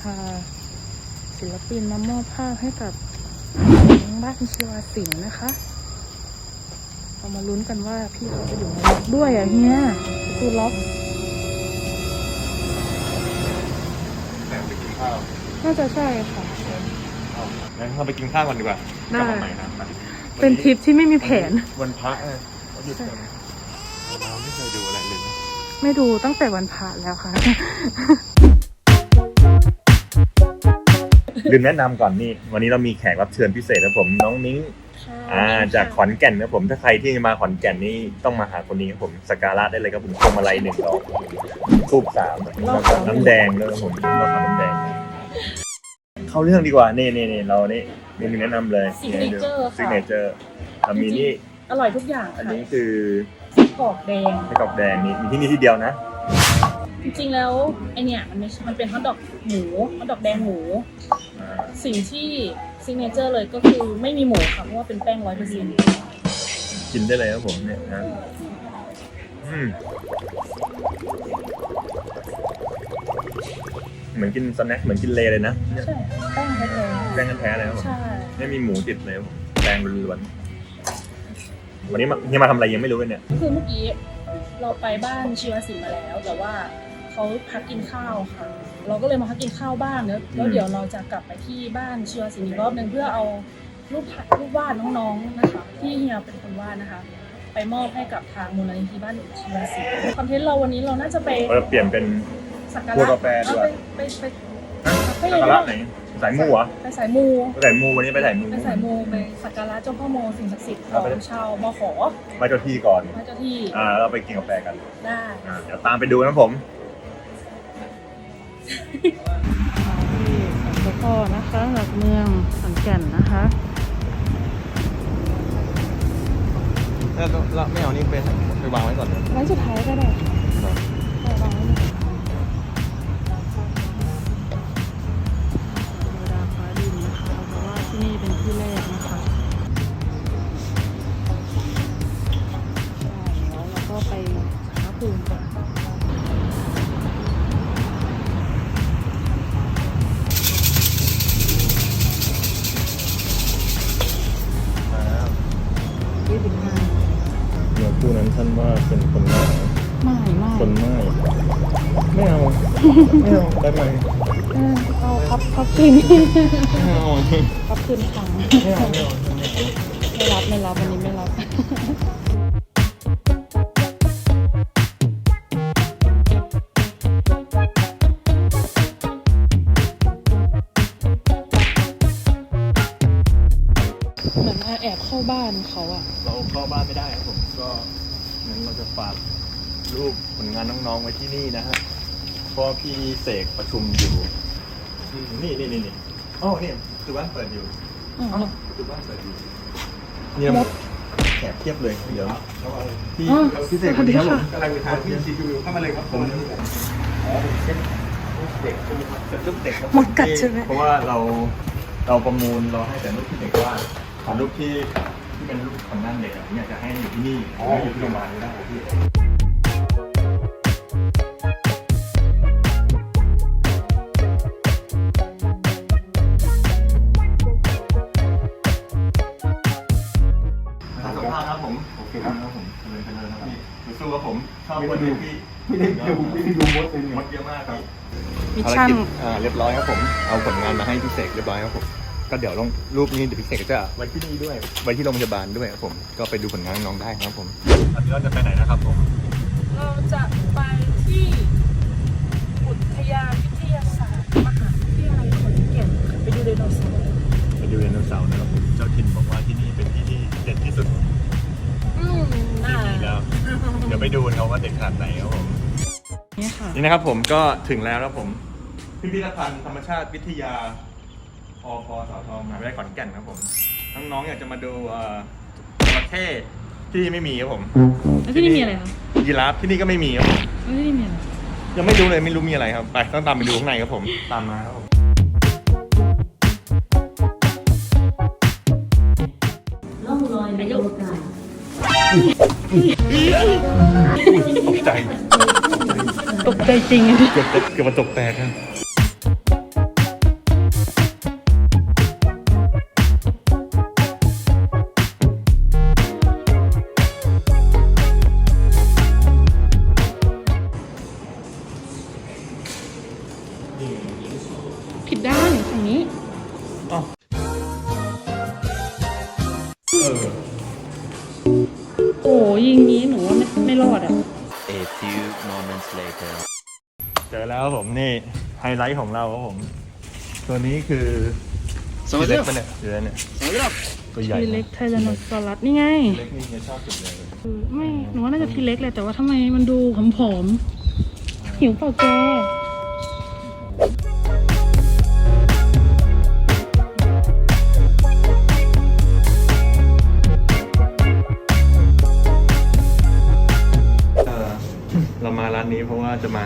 พาศิลปินมามอบภาพให้กับบ้านชีวาสิงห์นะคะ เรามาลุ้นกันว่าพี่เขาจะอยู่ในล็อกด้วยอะเฮียประตูล็อกแต่งไปกินข้าวน่าจะใช่ค่ะ งั้นเราไปกินข้าวก่อนดีกว่าได้ กลับมาใหม่นะมาเป็นทริปที่ไม่มีแผน วันพระเออเราหยุดกันเราไม่เคยดูอะไรเลยนะ ไม่ดูตั้งแต่วันพระแล้วค่ะ ลืมแนะนำก่อนนี่วันนี้เรามีแขกรับเชิญพิเศษนะผมน้องนิ้งอ่าจากขอนแก่นนะผมถ้าใครที่มาขอนแก่นนี่ต้องมาหาคนนี้ครับผมสกการะได้เลยครับผมพวงมาลัยหนึ่งดอกทูบสามแล้วก็น้ำแดงด้วยครับผมเราทำน้ำแดง เข้าเรื่องดีกว่านี่นี่นี่เรานี่เมนูแนะนำเลย Signature ค่ะซิกเนเจอร์เรามีนี่อร่อยทุกอย่างอันค่ะนี้คือกรอบแดงไส้กรอกแดงนี่มีที่นี่ที่เดียวนะ จริงๆแล้วไอเนี่ยมันไม่ใช่มันเป็นฮอทดอกหมูฮอทดอกแดงหมูอ่าสิ่งที่ซิงเนเจอร์เลยก็คือไม่มีหมูค่ะเพราะว่าเป็นแป้งร้อยเปอร์เซ็นต์กินได้เลยครับผมเนี่ยนะอืมเหมือนกินสแน็คเหมือนกินเลเลยนะเนี่ยใช่แป้งแท้แป้งกันแท้เลยครับผมๆใช่ไม่มีหมูติดเลยครับผมแป้งล้วนๆวันนี้มานี่มาทำอะไรยังไม่รู้เลยเนี่ย คือเมื่อกี้เราไปบ้านชีวศิลป์มาแล้ว แต่ว่า เขาพักกินข้าวค่ะ เราก็เลยมาพักกินข้าวบ้านเนอะแล้วเดี๋ยวเราจะกลับไปที่บ้านชีวศิลป์อีกรอบหนึ่งเพื่อเอารูปถ่ายรูปวาดน้องๆนะคะที่เฮียเป็นคนวาดนะคะ ไปมอบให้กับทางมูลนิธิบ้านชีวศิลป์คอนเทนต์เราวันนี้เราน่าจะไปเราเปลี่ยนเป็นสักการะพวกกาแฟด้วยเอไปไปไปสักการะไหนสายมูเหรอไปสายมูไปสายมูวันนี้ไปสายมูไปสายมูไปสักการะเจ้าพ่อโมสิ่งศักดิ์สิทธิ์ขเอาองไปเลยชาวมขอมาเจ้าที่ก่อนพระเจ้าที่อ่าแล้วเราไปกินกาแฟกันได้อ่าเดี๋ยวตามไปดูนะผม ที่สพนะคะหลักเมืองขอนแก่นนะคะแล้วเราไม่เอานี่ไปไปวางไว้ก่อนเลยร้านสุดท้ายก็ได้ ไม่เอาได้ไหมเออเอาพับพับคืนไม่เอาพับคืนขังไม่เอาไม่เอาไม่เอาไม่รับไม่รับวันนี้ไม่รับเหมือนแอบเข้าบ้านเขาอะเราเข้าบ้านไม่ได้ครับผมก็งั้นเราจะฝากรูปผลงานน้องๆไว้ที่นี่นะฮะ เพราะว่าพี่เสกประชุมอยู่อืมนี่นี่นี่นี่อ๋อนี่คือบ้านเปิดอยู่อ๋ออ๋อคือบ้านเปิดอยู่เนี่ยมดแขกเทียบเลยเดี๋ยวพี่อ๋อพี่เสกสวัสดีค่ะ กำลังไปทานพี่ซีคิวเข้ามาเลยครับผมอ๋อผมเช็ครูปเด็กใช่ไหมครับเป็นรูปเด็กครับมดกัดใช่ไหม เพราะว่าเราเราประมูลเราให้แต่รูปที่เด็กวาดขอรูปที่ที่เป็นรูปของนั่นเด็กอะผมอยากจะให้อยู่ที่นี่ไม่อยู่ที่โรงพยาบาลไม่ได้ครับพี่ ด้ดูไม่ได้ดูมดเลยเนี่ยมดเยอะมากครับมิชชั่นภารกิจอ่าเรียบร้อยครับผม เอาผลงานมาให้พี่เสกเรียบร้อยครับผม ก็เดี๋ยวลงรูปนี้เดี๋ยวพี่เสกก็จะไว้ที่นี่ด้วย ไว้ที่โรงพยาบาลด้วยครับผม ก็ไปดูผลงานน้องได้ครับผมตอนนี้เราจะไปไหนนะครับผม เราจะไปที่อุทยานวิทยาศาสตร์มหาวิทยาลัยขอนแก่นค่ะไปดูไดโนเสาร์ไปดูไดโนเสาร์นะครับผม เจ้าถิ่นบอกว่าที่นี่เป็นที่ที่เด็ดที่สุดอืมน่าที่นี่แล้ว เดี๋ยวไปดูกันครับว่าเด็ดขนาดไหนครับผม นี่ค่ะ นี่นะครับผมก็ถึงแล้วครับผมพิพิธภัณฑ์ธรรมชาติวิทยาพพสทมหาวิทยาลัยขอนแก่นครับผมน้องๆอยากจะมาดูเอ่อจระเข้ที่ไม่มีครับผมแล้วที่นี่มีอะไรคะยีราฟที่นี่ก็ไม่มีครับผมแล้วที่นี่มีอะไร ยังไม่รู้เลยไม่รู้มีอะไรครับไปต้องตามไปดูข้างในครับผมตามมาครับผมร่องรอยในโอกาส ตกใจ ตกใจจริงเกือบเกือบมัตกแตกครัผิดด้านทางนี้ เออ โอ้ยิงนี้หนูว่าไม่ไม่รอดอะ A few moments later. เจอแล้วครับผมนี่ไฮไลท์ของเราครับผม ตัวนี้คือสวัสดีเล็กครับปะเนี่ยเดือนเนี่ยตัวใหญ่ทีเล็กไทแรนอสซอรัสนี่ไงเล็กนี่เฮียชอบสุดเลยเออไม่หนูว่าน่าจะทีเล็กแหละแต่ว่าทำไมมันดูผอมๆหิวเปล่าแก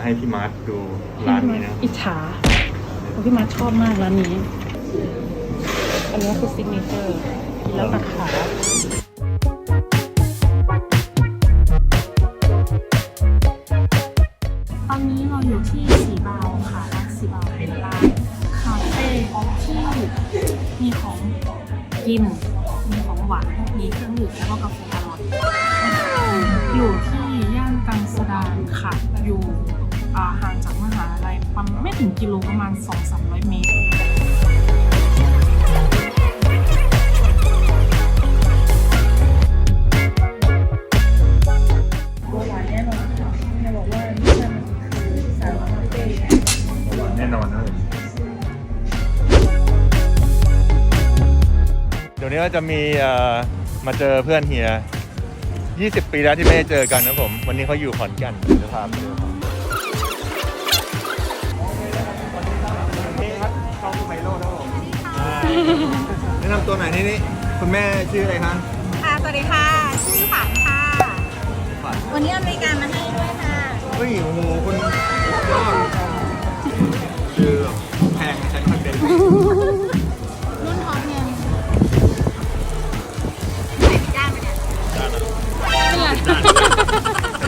ให้พี่มาร์ทดูร้านนี้นะอิจฉาเพราะพี่มาร์ทชอบมากร้านนี้ อันนี้คือซิกเนเจอร์กินแล้วตัดขา ก็จะมีเอ่อมาเจอเพื่อนเฮีย 20 ปีแล้วที่ไม่ได้เจอกันนะผม วันนี้เขาอยู่ขอนแก่นเดี๋ยวพาไปดูครับนี่ครับช่องไมโลนะผมแนะนำตัวหน่อยนี่นี่คุณแม่ชื่ออะไรคะค่ะ สวัสดีค่ะ ชื่อฝันค่ะฝันวันนี้เอาบริการมาให้ด้วยค่ะ เฮ้ย โอ้โหคุณยอดคือแบบแพงใช้คอนเทนต์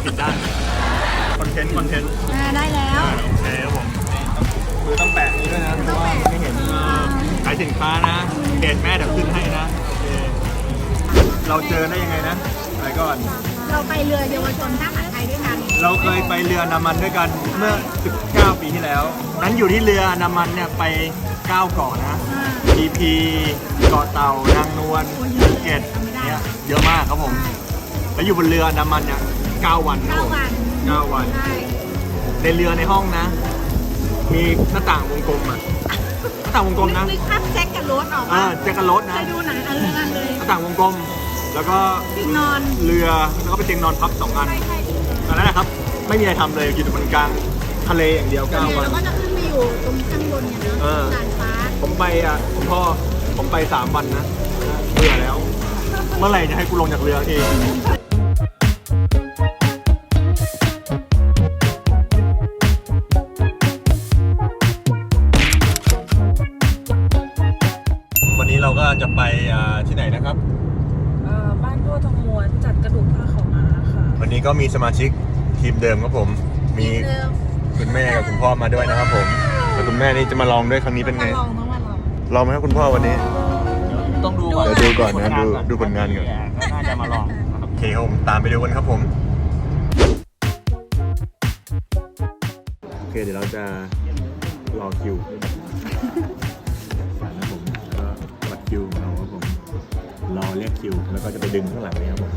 ผิดด้านคอนเทนต์คอนเทนต์อ่าได้แล้วโอเคครับผมคือต้องแปะนี้ด้วยนะเพราะว่าไม่เห็นขายสินค้านะเพจแม่เดี๋ยวขึ้นให้นะโอเคเราเจอได้ยังไงนะอะไรก่อน เราไปเรือเยาวชนทหารไทยด้วยกัน เราเคยไปเรือนามันด้วยกันเมื่อ 19 ปีที่แล้ว นั้นอยู่ที่เรือนามันเนี่ยไป 9 เกาะนะอ่า PP เกาะเต่านางนวลโอ้เยอะภูเก็ตเนี่ยเยอะมากครับผม แล้วอยู่บนเรือนามันเนี่ย9วันครับเก้าผมวัน9วัน ใช่ในเรือในห้องนะ มีหน้าต่างวงกลมอะหน้าต่างวงกลมนะนึกภาพแจ็คกับโรสออกเอมาอแจ็คกันรถเคนะ ยดูหนังเออนั่นเลย หน้าต่างวงกลม แล้วก็ที่นอน เรือแล้วก็เป็นเตียงนอนพับสองอันใช่ใช่อันนั้นนะครับ ไม่มีอะไรทำเลยอยู่บนกลางทะเลอย่างเดียวส่วนใหญ่9วันเราก็จะขึ้นไปอยู่ตรงข้างบนเนี่ยเออเนาะด่านฟ้าผมไปอะคุณพ่อผมไปสามวันนะเบื่อแล้ว เมื่อไหร่จะให้กูลงจากเรือที ที่ไหนนะครับ เอ่อบ้านพ่อทองม้วนจัดกระดูกผ้าขาวม้าค่ะวันนี้ก็มีสมาชิกทีมเดิมครับผม มีเดิมคุณแม่กับคุณพ่อมาด้วยนะครับผมแต่คุณแม่นี่จะมาลองด้วยครั้งนี้เป็นไงมาลองต้องมาลอง ลองไหมครับคุณพ่อวันนี้ ต้องดูก่อนเดี๋ยวดูก่อนนะดูดูผลงานก่อนก็น่าจะมาลองโอเคครับผมตามไปดูกันครับผม โอเคเดี๋ยวเราจะรอคิวนะครับผมแล้วก็บัตรคิวของเราค รอเรียกคิว แล้วก็จะไปดึงข้างหลังเนี่ยครับผม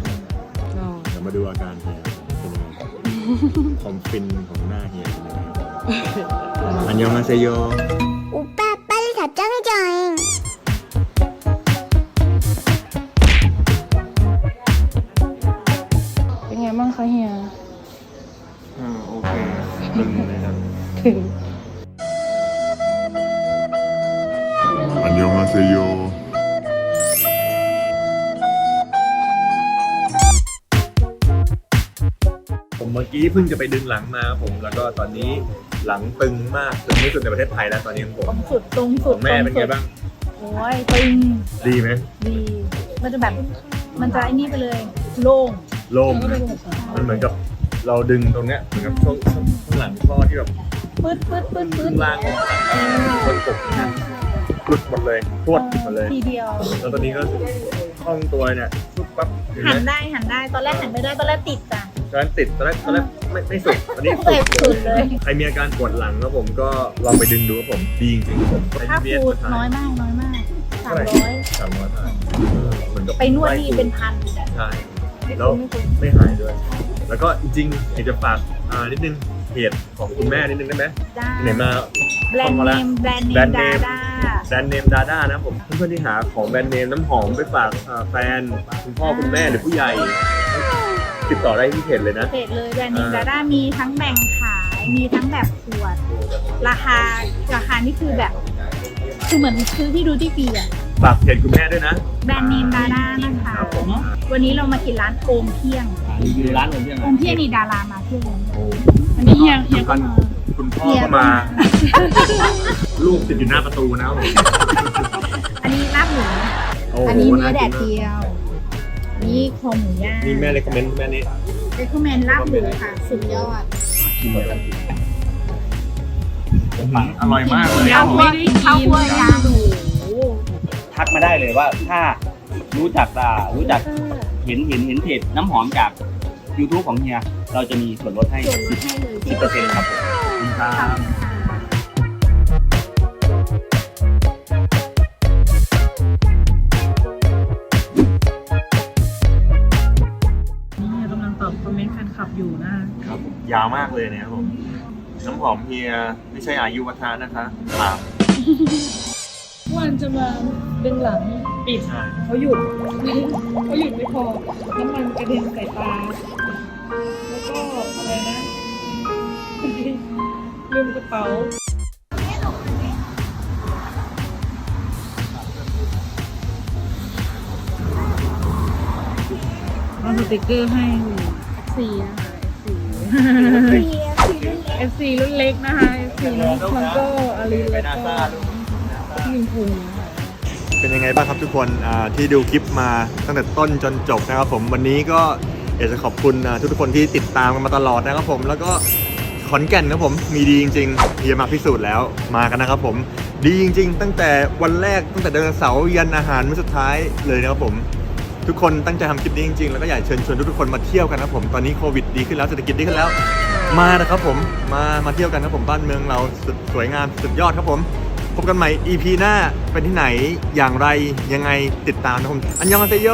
เดี๋ยวมาดูอาการเฮียเป็นยังไงควาฟินของหน้าเฮียเป็นยังไงอันยองมาเซโยอุปป้าป้าเลยถับจ้าไม่จอยเป็นไงบ้างคะเฮียอ่าโอเคตึงเลยครับถึง กี้เพิ่งจะไปดึงหลังมาครับผม แล้วก็ตอนนี้หลังตึงมากตึงที่สุดในประเทศไทยแล้วตอนนี้ของผมตรงสุดตรงขสุอดงแม่เป็นไงบ้าง โอ้ยตึงดีไหมดีมันจะแบบมันจะไอ้นี่ไปเลย โล่งโล่งนะมันเหมือนกับเราดึงตรงเนี้ยเหมือนกับช่วงช่วงข้างหลังข้อที่แบบปื๊ดปื๊ดปื๊ดปื๊ข้าดงล่างคนกบนะหลุดหมดเลยพรวดหมดเลย ทีเดียว แล้วตอนนี้ก็คล่องตัวเนี่ยปุ๊บปั๊บเห็นไหหัมนได้หันได้ตอนแรกหันไม่ได้ตอนแรกติดจ้ะ ตอนนั้นติดตอนแรกตอนแรกไม่ไม่สุดอันนี้สุดสุดเลยใครมีอาการปวดหลังครับผมก็ลองไปดึงดูครับผมดีจริงๆครับผมค่าไอ้ฟู BTS ดน้อยมากน้อยมากสามร้อยสามร้อยบาทเหมือนกับไปนวดนี่เป็นพันใช่ ไม่แล้ว คุ้มไม่คุ้มไม่หายด้วย แล้วก็จริงๆอยากจะฝากอ่านิดนึงเพจของคุณแม่นิดนึงได้ไหมได้ไหนมา แบรนด์เนมแบรนด์เนแบรมนด์เนดาม ด้าแบรนด์เนมดาด้านะผมเพื่อนๆที่หาของแบรนด์เนมน้ำหอมไปฝากอ่าแฟนคุณพ่อคุณแม่หรือผู้ใหญ่ ติดต่อได้ที่เพจเลยนะ เพจเลยแบรนด์เนมอ่าดาด้ามีทั้งแบ่งขายมีทั้งแบบขวด ราคาราคานี่คือแบบ คือเหมือนซื้อที่ดูที่ฟรีอะฝากเพจคุณแม่ด้วยนะแบรนด์เนมดาด้านะคะครับผมวันนี้เรามากินร้านโอมเที่ยงอยู่ร้านเหมือนยังโอมเที่ยงนี่ดารามาเที่ยวเลยโอ้อันนี้เฮียเฮียก็มา คุณพ่อก็มา ลูกติดอยู่หน้าประตูนะครับผมอันนี้ลาบหมูโโหอันนี้เนื้อแดาดกิมากเดียวอั นนี้คอหมูย่างนี่แม่เลยคอมเมนต์แม่นี่เรคคอมเมนต์ลาบหมูค่ะ สุดยอดกินเลยอร่อยมากเลยข้าวคั่วข้าวคั่วย่างหมูทักมาได้เลยว่าถ้ารู้จักอ่ารู้จักเห็นเห็นเห็นเพจน้ำหอมจาก YouTube ของเฮีย เราจะมีส่วนลดให้ส่วนลดให้เลยสิบเปอร์เซ็นต์ครับผมขอบคุณครัขอบ ยาวมากเลยนะครับผม น้ำหอมเฮียไม่ใช่อายุวัฒนะนะคะตามวันจะมาดึงหลังปิดใช่เขาหยุดเขาหยุดไม่พอน้ำมันกระเด็นใส่ตา แล้วก็อะไรนะลืมกระเป๋าเอาสติกเกอร์ให้ FC นะคะ FC FC รุ่นเล็กนะคะ FC น้องคอนโก้อารีแล้วก็ยิงพุงนะคะเป็นยังไงบ้างครับทุกคนอ่าที่ดูคลิปมาตั้งแต่ต้นจนจบนะครับผมวันนี้ก็อยากจะขอบคุณอ่าทุกๆคนที่ติดตามกันมาตลอดนะครับผมแล้วก็ขอนแก่นนะครับผมมีดีจริงๆเฮียมาพิสูจน์แล้วมากันนะครับผม ดีจริงๆ ตั้งแต่วันแรกตั้งแต่เดินเสาร์ยันอาหารมื้อสุดท้ายเลยนะครับผม ทุกคนตั้งใจทำคลิปนี้จริงๆ แล้วก็อยากเชิญชวนทุกๆคนมาเที่ยวกันนะครับผมตอนนี้โควิดดีขึ้นแล้วเศรษฐกิจดีขึ้นแล้ว มานะครับผมมามาเที่ยวกันนะครับผมบ้านเมืองเราสุดสวยงามสุดยอดครับผมพบกันใหม่ EP หน้าเป็นที่ไหนอย่างไรยังไงติดตามนะครับผมอันยองอาเซโย